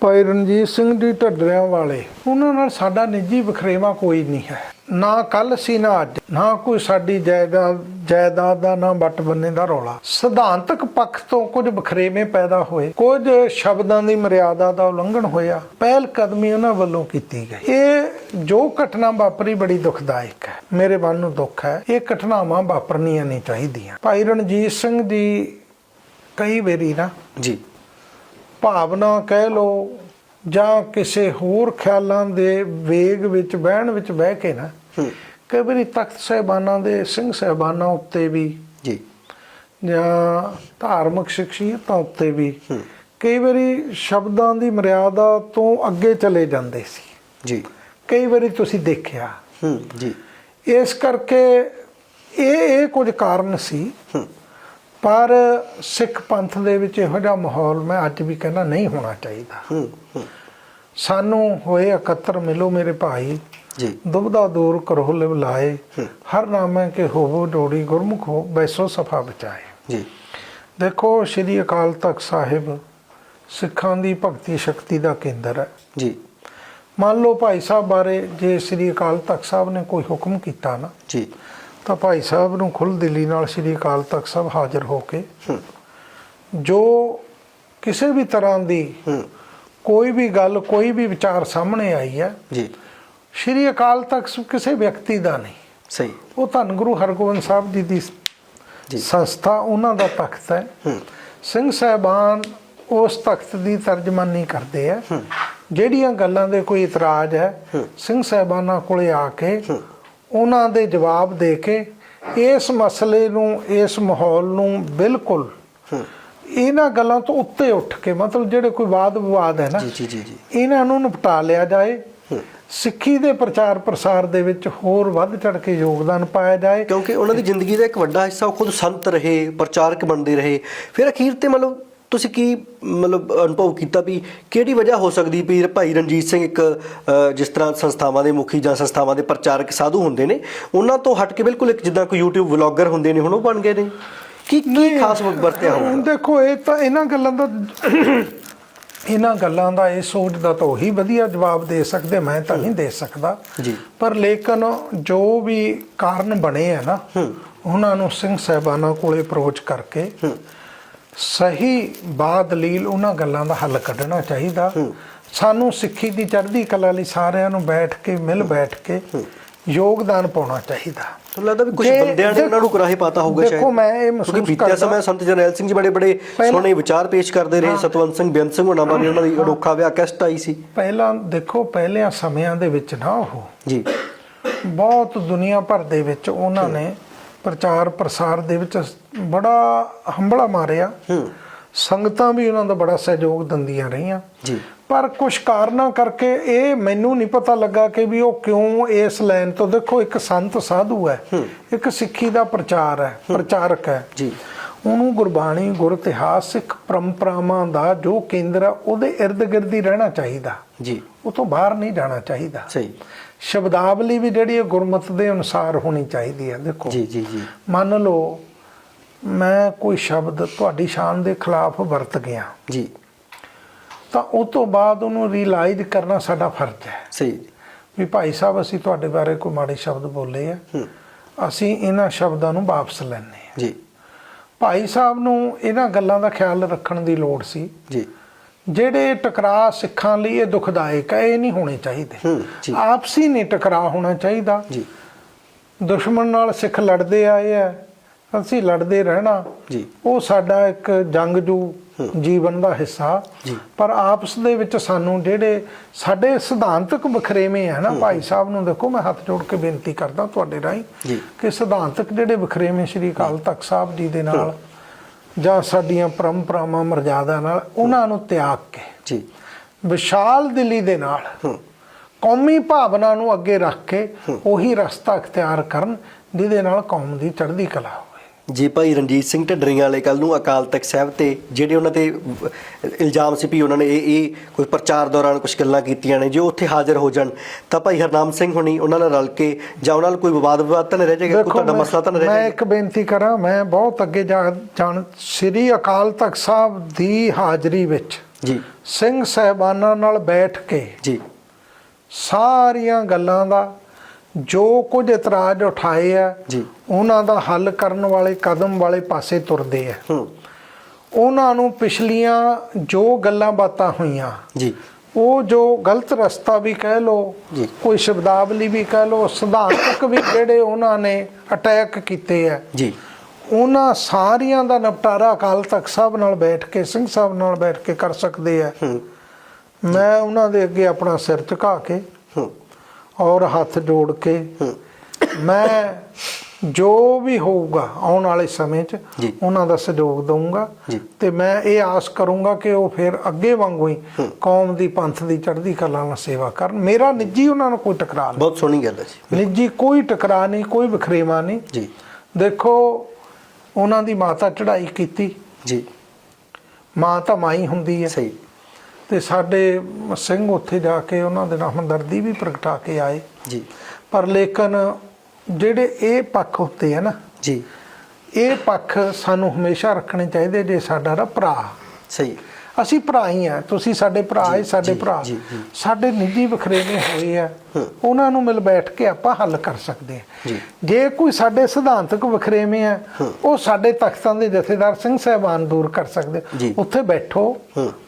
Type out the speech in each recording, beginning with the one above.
ਭਾਈ ਰਣਜੀਤ ਸਿੰਘ ਜੀ ਢੱਡਰਿਆਂ ਵਾਲੇ, ਉਹਨਾਂ ਨਾਲ ਸਾਡਾ ਨਿੱਜੀ ਵਖਰੇਵਾ ਕੋਈ ਨਹੀਂ ਹੈ। ਨਾ ਕੱਲ ਸੀ, ਨਾ ਅੱਜ। ਨਾ ਕੋਈ ਸਾਡੀ ਜਾਇਦਾਦ ਜਾਇਦਾਦ ਦਾ, ਨਾ ਵੱਟ ਬੰਨੇ ਦਾ ਰੌਲਾ। ਸਿਧਾਂਤਕ ਪੱਖ ਤੋਂ ਕੁਝ ਵਖਰੇਵੇਂ ਪੈਦਾ ਹੋਏ, ਕੁਝ ਸ਼ਬਦਾਂ ਦੀ ਮਰਿਆਦਾ ਦਾ ਉਲੰਘਣ ਹੋਇਆ, ਪਹਿਲ ਕਦਮੀ ਉਹਨਾਂ ਵੱਲੋਂ ਕੀਤੀ ਗਈ। ਇਹ ਜੋ ਘਟਨਾ ਵਾਪਰੀ ਬੜੀ ਦੁਖਦਾਇਕ ਹੈ। ਮੇਰੇ ਮਨ ਨੂੰ ਦੁੱਖ ਹੈ, ਇਹ ਘਟਨਾਵਾਂ ਵਾਪਰਨੀਆਂ ਨਹੀਂ ਚਾਹੀਦੀਆਂ। ਭਾਈ ਰਣਜੀਤ ਸਿੰਘ ਦੀ ਕਈ ਵਾਰੀ ਨਾ ਜੀ। ਭਾਵਨਾ ਕਹਿ ਲੋ ਜਾਂ ਕਿਸੇ ਹੋਰ ਖਿਆਲਾਂ ਦੇ ਵੇਗ ਵਿੱਚ ਬਹਿਣ ਵਿੱਚ ਬਹਿ ਕੇ ਨਾ ਕਈ ਵਾਰੀ ਤਖਤ ਸਾਹਿਬਾਨਾਂ ਦੇ ਸਿੰਘ ਸਾਹਿਬਾਨਾਂ ਉੱਤੇ ਵੀ ਜੀ। ਜਾਂ ਧਾਰਮਿਕ ਸ਼ਖਸੀਅਤਾਂ ਉੱਤੇ ਵੀ ਕਈ ਵਾਰੀ ਸ਼ਬਦਾਂ ਦੀ ਮਰਿਆਦਾ ਤੋਂ ਅੱਗੇ ਚਲੇ ਜਾਂਦੇ ਸੀ। ਜੀ। ਕਈ ਵਾਰੀ ਤੁਸੀਂ ਦੇਖਿਆ। ਹੂੰ ਜੀ। ਇਸ ਕਰਕੇ ਇਹ ਇਹ ਕੁਝ ਕਾਰਨ ਸੀ ਹੂੰ। ਪਰ ਸਿੱਖ ਪੰਥ ਦੇ ਵਿੱਚ ਇਹੋ ਜਿਹਾ ਮਾਹੌਲ ਮੈਂ ਅੱਜ ਵੀ ਕਹਿੰਦਾ ਨਹੀਂ ਹੋਣਾ ਚਾਹੀਦਾ। ਸਾਨੂੰ ਹੋਏ ਇਕੱਤਰ ਮਿਲੋ ਮੇਰੇ ਭਾਈ। ਜੀ। ਦੁਬਦਾ ਦੂਰ ਕਰੋ ਲਿਵ ਲਾਏ। ਹਰ ਨਾਮੇ ਕੇ ਹੋਵੋ ਜੋੜੀ ਗੁਰਮੁਖ ਹੋ ਬੈਸੋ ਸਫਾ ਬਚਾਏ। ਜੀ। ਦੇਖੋ ਸ੍ਰੀ ਅਕਾਲ ਤਖਤ ਸਾਹਿਬ ਸਿੱਖਾਂ ਦੀ ਭਗਤੀ ਸ਼ਕਤੀ ਦਾ ਕੇਂਦਰ ਹੈ। ਜੀ। ਮੰਨ ਲਓ ਭਾਈ ਸਾਹਿਬ ਬਾਰੇ ਜੇ ਸ੍ਰੀ ਅਕਾਲ ਤਖਤ ਸਾਹਿਬ ਨੇ ਕੋਈ ਹੁਕਮ ਕੀਤਾ ਨਾ। ਜੀ। ਤਾਂ ਭਾਈ ਸਾਹਿਬ ਨੂੰ ਖੁੱਲ੍ਹ ਦਿਲੀ ਨਾਲ ਸ੍ਰੀ ਅਕਾਲ ਤਖਤ ਸਾਹਿਬ ਹਾਜ਼ਰ ਹੋ ਕੇ ਜੋ ਕਿਸੇ ਵੀ ਤਰ੍ਹਾਂ ਦੀ ਕੋਈ ਵੀ ਗੱਲ ਕੋਈ ਵੀ ਵਿਚਾਰ ਸਾਹਮਣੇ ਆਈ ਹੈ ਜੀ। ਸ੍ਰੀ ਅਕਾਲ ਤਖਤ ਕਿਸੇ ਵਿਅਕਤੀ ਦਾ ਨਹੀਂ। ਸਹੀ। ਉਹ ਧੰਨ ਗੁਰੂ ਹਰਗੋਬਿੰਦ ਸਾਹਿਬ ਜੀ ਦੀ ਜੀ। ਸੰਸਥਾ ਉਹਨਾਂ ਦਾ ਤਖਤ ਹੈ। ਸਿੰਘ ਸਾਹਿਬਾਨ ਉਸ ਤਖਤ ਦੀ ਤਰਜਮਾਨੀ ਕਰਦੇ ਆ ਜਿਹੜੀਆਂ ਗੱਲਾਂ ਦੇ ਕੋਈ ਇਤਰਾਜ਼ ਹੈ। ਸਿੰਘ ਸਾਹਿਬਾਨਾਂ ਕੋਲੇ ਆ ਕੇ। ਉਹਨਾਂ ਦੇ ਜਵਾਬ ਦੇ ਕੇ ਇਸ ਮਸਲੇ ਨੂੰ ਇਸ ਮਾਹੌਲ ਨੂੰ ਬਿਲਕੁਲ ਇਹਨਾਂ ਗੱਲਾਂ ਤੋਂ ਉੱਤੇ ਉੱਠ ਕੇ ਮਤਲਬ ਜਿਹੜੇ ਕੋਈ ਵਾਦ ਵਿਵਾਦ ਹੈ ਨਾ ਜੀ ਜੀ ਜੀ ਜੀ। ਇਹਨਾਂ ਨੂੰ ਨਿਪਟਾ ਲਿਆ ਜਾਏ। ਸਿੱਖੀ ਦੇ ਪ੍ਰਚਾਰ ਪ੍ਰਸਾਰ ਦੇ ਵਿੱਚ ਹੋਰ ਵੱਧ ਚੜ ਕੇ ਯੋਗਦਾਨ ਪਾਇਆ ਜਾਏ। ਕਿਉਂਕਿ ਉਹਨਾਂ ਦੀ ਜ਼ਿੰਦਗੀ ਦਾ ਇੱਕ ਵੱਡਾ ਹਿੱਸਾ ਉਹ ਖੁਦ ਸੰਤ ਰਹੇ ਪ੍ਰਚਾਰਕ ਬਣਦੇ ਰਹੇ। ਫਿਰ ਅਖੀਰ ਤੇ ਮਤਲਬ ਤੁਸੀਂ ਕੀ ਮਤਲਬ ਅਨੁਭਵ ਕੀਤਾ ਵੀ ਕਿਹੜੀ ਵਜ੍ਹਾ ਹੋ ਸਕਦੀ ਵੀ ਭਾਈ ਰਣਜੀਤ ਸਿੰਘ ਇੱਕ ਜਿਸ ਤਰ੍ਹਾਂ ਸੰਸਥਾਵਾਂ ਦੇ ਮੁਖੀ ਜਾਂ ਸੰਸਥਾਵਾਂ ਦੇ ਪ੍ਰਚਾਰਕ ਸਾਧੂ ਹੁੰਦੇ ਨੇ ਉਹਨਾਂ ਤੋਂ ਹਟ ਕੇ ਬਿਲਕੁਲ ਇੱਕ ਜਿੱਦਾਂ ਕੋਈ YouTube ਵਲੌਗਰ ਹੁੰਦੇ ਨੇ ਹੁਣ ਉਹ ਬਣ ਗਏ ਨੇ। ਕੀ ਕੀ ਖਾਸ ਵਰਤਿਆ ਹੋਊਗਾ ਦੇਖੋ ਇਹ ਤਾਂ ਇਹਨਾਂ ਗੱਲਾਂ ਦਾ ਇਹਨਾਂ ਗੱਲਾਂ ਦਾ ਇਹ ਸੋਚ ਦਾ ਤਾਂ ਉਹੀ ਵਧੀਆ ਜਵਾਬ ਦੇ ਸਕਦੇ ਮੈਂ ਤਾਂ ਨਹੀਂ ਦੇ ਸਕਦਾ। ਜੀ। ਪਰ ਲੇਕਿਨ ਜੋ ਵੀ ਕਾਰਨ ਬਣੇ ਆ ਨਾ ਹੂੰ। ਉਹਨਾਂ ਨੂੰ ਸਿੰਘ ਸਾਹਿਬਾਨਾਂ ਕੋਲੇ ਅਪਰੋਚ ਕਰਕੇ ਹੂੰ। ਸਹੀ ਬਾਦਲੀਲ ਉਹਨਾਂ ਗੱਲਾਂ ਦਾ ਹੱਲ ਕੱਢਣਾ ਚਾਹੀਦਾ। ਸਾਨੂੰ ਸਿੱਖੀ ਦੀ ਚੜ੍ਹਦੀ ਕਲਾ ਲਈ ਸਾਰਿਆਂ ਨੂੰ ਬੈਠ ਕੇ ਮਿਲ ਬੈਠ ਕੇ ਯੋਗਦਾਨ ਪਾਉਣਾ ਚਾਹੀਦਾ। ਤੁਹਾਨੂੰ ਲੱਗਦਾ ਵੀ ਕੁਝ ਜੇ- ਬੰਦਿਆਂ ਨੇ ਉਹਨਾਂ ਨੂੰ ਕੁਰਾਹੇ ਪਾਤਾ ਹੋਊਗਾ ਸ਼ਾਇਦ? ਦੇਖੋ, ਮੈਂ ਇਹ ਕਿਉਂਕਿ ਮਹਿਸੂਸ ਬੀਤਿਆ ਕਰਦਾ- ਸਮੇਂ ਸੰਤ ਜਰਨੈਲ ਸਿੰਘ ਜੀ ਬੜੇ ਬੜੇ ਪਹਿਲਾਂ- ਸੋਹਣੇ ਵਿਚਾਰ ਪੇਸ਼ ਕਰਦੇ ਰਹੇ। ਸਤਵੰਤ ਸਿੰਘ ਬੇਅੰਤ ਸਿੰਘ ਹੋਣਾ ਬਾਰੇ ਉਹਨਾਂ ਦੀ ਅਨੋਖਾ ਵਿਆਹ ਕੈਸਟ ਆਈ ਸੀ। ਪਹਿਲਾਂ ਦੇਖੋ ਪਹਿਲਿਆਂ ਸਮਿਆਂ ਦੇ ਵਿੱਚ ਨਾ ਉਹ ਜੀ। ਬਹੁਤ ਦੁਨੀਆ ਭਰ ਦੇ ਵਿੱਚ ਉਹਨਾਂ ਨੇ ਪ੍ਰਚਾਰ ਪ੍ਰਸਾਰ ਦੇ ਵਿੱਚ ਬੜਾ ਹੰਬਲਾ ਮਾਰਿਆ। ਹੂੰ। ਸੰਗਤਾਂ ਵੀ ਉਹਨਾਂ ਦਾ ਬੜਾ ਸਹਿਯੋਗ ਦਿੰਦੀਆਂ ਰਹੀਆਂ। ਜੀ। ਪਰ ਕੁਝ ਕਾਰਨਾਂ ਕਰਕੇ ਇਹ ਮੈਨੂੰ ਨਹੀਂ ਪਤਾ ਲੱਗਾ ਕਿ ਵੀ ਉਹ ਕਿਉਂ ਇਸ ਲਾਈਨ ਤੋਂ ਦੇਖੋ ਇੱਕ ਸੰਤ ਸਾਧੂ ਹੈ। ਇੱਕ ਸਿੱਖੀ ਦਾ ਪ੍ਰਚਾਰ ਹੈ ਪ੍ਰਚਾਰਕ ਹੈ। ਜੀ। ਉਹਨੂੰ ਗੁਰਬਾਣੀ ਗੁਰ ਇਤਿਹਾਸ ਸਿੱਖ ਪਰੰਪਰਾਵਾਂ ਦਾ ਜੋ ਕੇਂਦਰ ਹੈ ਉਹਦੇ ਇਰਦ ਗਿਰਦ ਹੀ ਰਹਿਣਾ ਚਾਹੀਦਾ। ਜੀ। ਉਹ ਤੋਂ ਬਾਹਰ ਨਹੀਂ ਜਾਣਾ ਚਾਹੀਦਾ। ਸਹੀ। ਸ਼ਬਦਾਵਲੀ ਵੀ ਜਿਹੜੀ ਹੈ ਗੁਰਮਤ ਦੇ ਅਨੁਸਾਰ ਹੋਣੀ ਚਾਹੀਦੀ ਹੈ। ਦੇਖੋ ਜੀ ਜੀ ਜੀ। ਮੰਨ ਲਓ ਮੈਂ ਕੋਈ ਸ਼ਬਦ ਤੁਹਾਡੀ ਸ਼ਾਨ ਦੇ ਖਿਲਾਫ ਵਰਤ ਗਿਆ। ਜੀ। ਤਾਂ ਉਸ ਤੋਂ ਬਾਅਦ ਉਹਨੂੰ ਰਿਅਲਾਈਜ਼ ਕਰਨਾ ਸਾਡਾ ਫਰਜ਼ ਹੈ। ਸਹੀ। ਵੀ ਭਾਈ ਸਾਹਿਬ ਅਸੀਂ ਤੁਹਾਡੇ ਬਾਰੇ ਕੋਈ ਮਾੜੇ ਸ਼ਬਦ ਬੋਲੇ ਆ। ਅਸੀਂ ਇਹਨਾਂ ਸ਼ਬਦਾਂ ਨੂੰ ਵਾਪਸ ਲੈਣੇ ਆ ਜੀ। ਭਾਈ ਸਾਹਿਬ ਨੂੰ ਇਹਨਾਂ ਗੱਲਾਂ ਦਾ ਖਿਆਲ ਰੱਖਣ ਦੀ ਲੋੜ ਸੀ। ਜੀ। ਜਿਹੜੇ ਟਕਰਾਅ ਸਿੱਖਾਂ ਲਈ ਇਹ ਦੁਖਦਾਇਕ ਹੈ ਇਹ ਨਹੀਂ ਹੋਣੇ ਚਾਹੀਦੇ। ਹੂੰ, ਜੀ। ਆਪਸੀ ਨਹੀਂ ਟਕਰਾਅ ਹੋਣਾ ਚਾਹੀਦਾ। ਜੀ। ਦੁਸ਼ਮਣ ਨਾਲ ਸਿੱਖ ਲੜਦੇ ਆਏ ਆ ਅਸੀਂ ਲੜਦੇ ਰਹਿਣਾ ਜੀ। ਉਹ ਸਾਡਾ ਇੱਕ ਜੰਗਜੂ ਜੀਵਨ ਦਾ ਹਿੱਸਾ। ਜੀ। ਪਰ ਆਪਸ ਦੇ ਵਿੱਚ ਸਾਨੂੰ ਜਿਹੜੇ ਸਾਡੇ ਸਿਧਾਂਤਕ ਵਖਰੇਵੇਂ ਆ ਨਾ ਭਾਈ ਸਾਹਿਬ ਨੂੰ ਦੇਖੋ ਮੈਂ ਹੱਥ ਜੋੜ ਕੇ ਬੇਨਤੀ ਕਰਦਾ ਤੁਹਾਡੇ ਰਾਹੀਂ ਜੀ। ਕਿ ਸਿਧਾਂਤਕ ਜਿਹੜੇ ਵਖਰੇਵੇਂ ਸ੍ਰੀ ਅਕਾਲ ਤਖਤ ਸਾਹਿਬ ਜੀ ਦੇ ਨਾਲ ਜਾਂ ਸਾਡੀਆਂ ਪਰੰਪਰਾਵਾਂ ਮਰਜ਼ਾਦਾ ਨਾਲ ਉਹਨਾਂ ਨੂੰ ਤਿਆਗ ਕੇ ਜੀ। ਵਿਸ਼ਾਲ ਦਿਲੀ ਦੇ ਨਾਲ ਹੂੰ। ਕੌਮੀ ਭਾਵਨਾ ਨੂੰ ਅੱਗੇ ਰੱਖ ਕੇ ਉਹੀ ਰਸਤਾ ਅਖਤਿਆਰ ਕਰਨ ਜਿਹਦੇ ਨਾਲ ਕੌਮ ਦੀ ਚੜ੍ਹਦੀ ਕਲਾ ਹੋਵੇ। ਜੀ ਭਾਈ ਰਣਜੀਤ ਸਿੰਘ ਢੱਡਰੀਆਂ ਵਾਲੇ ਕੱਲ ਨੂੰ ਅਕਾਲ ਤਖਤ ਸਾਹਿਬ ਤੇ ਜਿਹੜੇ ਉਹਨਾਂ ਤੇ ਇਲਜ਼ਾਮ ਸੀ ਵੀ ਉਹਨਾਂ ਨੇ ਇਹ ਇਹ ਕੋਈ ਪ੍ਰਚਾਰ ਦੌਰਾਨ ਕੁਝ ਗੱਲਾਂ ਕੀਤੀਆਂ ਨੇ ਜੋ ਉੱਥੇ ਹਾਜ਼ਰ ਹੋ ਜਾਣ ਤਾਂ ਭਾਈ ਹਰਨਾਮ ਸਿੰਘ ਹੁਣੀ ਉਹਨਾਂ ਨਾਲ ਰਲ ਕੇ ਜਾਂ ਉਹਨਾਂ ਨਾਲ ਕੋਈ ਵਿਵਾਦ ਵਿਵਾਦ ਤਾਂ ਨਹੀਂ ਰਹਿ ਜਾਏਗਾ? ਕੋਈ ਤੁਹਾਡਾ ਮੈਂ- ਮਸਲਾ ਤਾਂ ਨਹੀਂ ਰਹਿ ਮੈਂ ਜਾਏਗਾ? ਇੱਕ ਬੇਨਤੀ ਕਰਾਂ ਮੈਂ ਬਹੁਤ ਅੱਗੇ ਜਾ ਜਾਣ ਸ੍ਰੀ ਅਕਾਲ ਤਖਤ ਸਾਹਿਬ ਦੀ ਹਾਜ਼ਰੀ ਵਿੱਚ ਜੀ। ਸਿੰਘ ਸਹਿਬਾਨਾਂ ਨਾਲ ਬੈਠ ਕੇ ਜੀ। ਸਾਰੀਆਂ ਗੱਲਾਂ ਦਾ ਜੋ ਕੁਝ ਇਤਰਾਜ਼ ਉਠਾਏ ਆ ਜੀ। ਉਹਨਾਂ ਦਾ ਹੱਲ ਕਰਨ ਵਾਲੇ ਕਦਮ ਵਾਲੇ ਪਾਸੇ ਤੁਰਦੇ ਆ। ਹੂੰ। ਉਹਨਾਂ ਨੂੰ ਪਿਛਲੀਆਂ ਜੋ ਗੱਲਾਂ ਬਾਤਾਂ ਹੋਈਆਂ ਜੀ। ਉਹ ਜੋ ਗਲਤ ਰਸਤਾ ਵੀ ਕਹਿ ਲੋ ਜੀ। ਕੋਈ ਸ਼ਬਦਾਵਲੀ ਵੀ ਕਹਿ ਲੋ ਸਿਧਾਂਤਕ ਵੀ ਜਿਹੜੇ ਉਹਨਾਂ ਨੇ ਅਟੈਕ ਕੀਤੇ ਆ ਜੀ। ਉਹਨਾਂ ਸਾਰੀਆਂ ਦਾ ਨਿਪਟਾਰਾ ਅਕਾਲ ਤਖਤ ਸਾਹਿਬ ਨਾਲ ਬੈਠ ਕੇ ਸਿੰਘ ਸਾਹਿਬ ਨਾਲ ਬੈਠ ਕੇ ਕਰ ਸਕਦੇ ਆ। ਹੂੰ। ਮੈਂ ਉਹਨਾਂ ਦੇ ਅੱਗੇ ਆਪਣਾ ਸਿਰ ਝੁਕਾ ਕੇ ਹੂੰ। ਔਰ ਹੱਥ ਜੋੜ ਕੇ ਮੈਂ ਜੋ ਵੀ ਹੋਊਗਾ ਆਉਣ ਵਾਲੇ ਸਮੇਂ 'ਚ। ਉਹਨਾਂ ਦਾ ਸਹਿਯੋਗ ਦਊਂਗਾ। ਤੇ ਮੈਂ ਇਹ ਆਸ ਕਰੂੰਗਾ ਕਿ ਉਹ ਫਿਰ ਅੱਗੇ ਵਾਂਗੂ ਹੀ ਕੌਮ ਦੀ ਪੰਥ ਦੀ ਚੜ੍ਹਦੀ ਕਲਾ ਨਾਲ ਸੇਵਾ ਕਰਨ। ਮੇਰਾ ਨਿੱਜੀ ਉਹਨਾਂ ਨਾਲ ਕੋਈ ਟਕਰਾਅ ਬਹੁਤ ਸੋਹਣੀ ਗੱਲ ਹੈ ਜੀ। ਨਹੀਂ ਨਿੱਜੀ ਕੋਈ ਟਕਰਾਅ ਨਹੀਂ ਕੋਈ ਵਖਰੇਵਾ ਨਹੀਂ। ਜੀ। ਦੇਖੋ ਉਹਨਾਂ ਦੀ ਮਾਤਾ ਚੜ੍ਹਾਈ ਕੀਤੀ। ਜੀ। ਮਾਂ ਤਾਂ ਮਾਂ ਹੀ ਹੁੰਦੀ ਹੈ। ਸਹੀ। ਤੇ ਸਾਡੇ ਸਿੰਘ ਉੱਥੇ ਜਾ ਕੇ ਉਹਨਾਂ ਦੇ ਨਾਲ ਹਮਦਰਦੀ ਵੀ ਪ੍ਰਗਟਾ ਕੇ ਆਏ। ਜੀ। ਪਰ ਲੇਕਿਨ ਜਿਹੜੇ ਇਹ ਪੱਖ ਹੁੰਦੇ ਆ ਨਾ ਜੀ। ਇਹ ਪੱਖ ਸਾਨੂੰ ਹਮੇਸ਼ਾ ਰੱਖਣੇ ਚਾਹੀਦੇ ਜੇ ਸਾਡਾ ਨਾ ਭਰਾ। ਸਹੀ। ਅਸੀਂ ਭਰਾ ਹੀ ਆ ਤੁਸੀਂ ਸਾਡੇ ਭਰਾ ਹੀ ਸਾਡੇ ਭਰਾ। ਸਾਡੇ ਨਿੱਜੀ ਵਖਰੇਵੇਂ ਹੋਏ ਆ। ਉਹਨਾਂ ਨੂੰ ਮਿਲ ਬੈਠ ਕੇ ਆਪਾਂ ਹੱਲ ਕਰ ਸਕਦੇ ਆ ਜੀ। ਕੋਈ ਸਾਡੇ ਸਿਧਾਂਤਕ ਵਖਰੇਵੇਂ ਆ। ਉਹ ਸਾਡੇ ਤਖਤਾਂ ਦੇ ਜਥੇਦਾਰ ਸਿੰਘ ਸਾਹਿਬਾਨ ਦੂਰ ਕਰ ਸਕਦੇ। ਉੱਥੇ ਬੈਠੋ।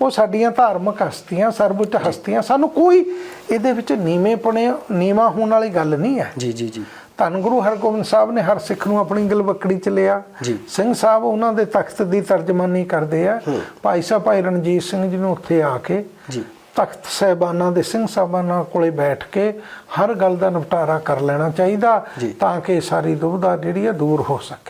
ਉਹ ਸਾਡੀਆਂ ਧਾਰਮਿਕ ਹਸਤੀਆਂ ਸਰਵਉੱਚ ਹਸਤੀਆਂ ਸਾਨੂੰ ਕੋਈ ਇਹਦੇ ਵਿੱਚ ਨੀਵੇਂਪਣੇ ਨੀਵਾ ਹੋਣ ਵਾਲੀ ਗੱਲ ਨਹੀਂ ਹੈ ਜੀ ਜੀ ਜੀ ਧੰਨ ਗੁਰੂ ਹਰਗੋਬਿੰਦ ਸਾਹਿਬ ਨੇ ਹਰ ਸਿੱਖ ਨੂੰ ਆਪਣੀ ਗਲਵਕੜੀ ਚ ਲਿਆ। ਸਿੰਘ ਸਾਹਿਬ ਉਹਨਾਂ ਦੇ ਤਖਤ ਦੀ ਤਰਜਮਾਨੀ ਕਰਦੇ ਆ। ਭਾਈ ਸਾਹਿਬ ਭਾਈ ਰਣਜੀਤ ਸਿੰਘ ਜੀ ਨੂੰ ਉੱਥੇ ਆ ਕੇ ਤਖਤ ਸਹਿਬਾਨਾਂ ਦੇ ਸਿੰਘ ਸਾਹਿਬਾਨਾਂ ਕੋਲੇ ਬੈਠ ਕੇ ਹਰ ਗੱਲ ਦਾ ਨਿਪਟਾਰਾ ਕਰ ਲੈਣਾ ਚਾਹੀਦਾ। ਤਾਂ ਕਿ ਸਾਰੀ ਦੁਬਿਧਾ ਜਿਹੜੀ ਆ ਦੂਰ ਹੋ ਸਕੇ